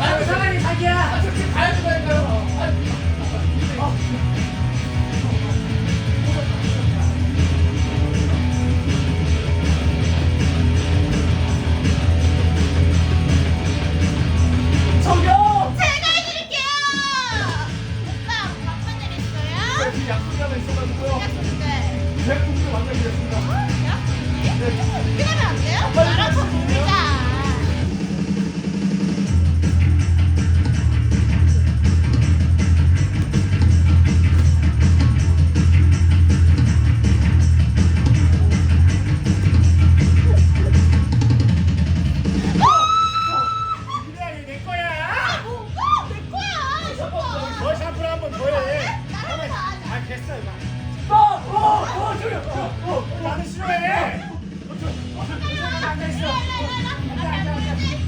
아니 상관이 자기야. 제가 해드릴게요. 오빠 밥만 내렸어요? 네, 약속이 하나 있어가지고요. 약속인데. 제 네, 꿈을 완전 기대했습니다. 어? 약속? 나는 싫어해! 안 돼, 싫어! 안 돼, 안 돼, 안 돼!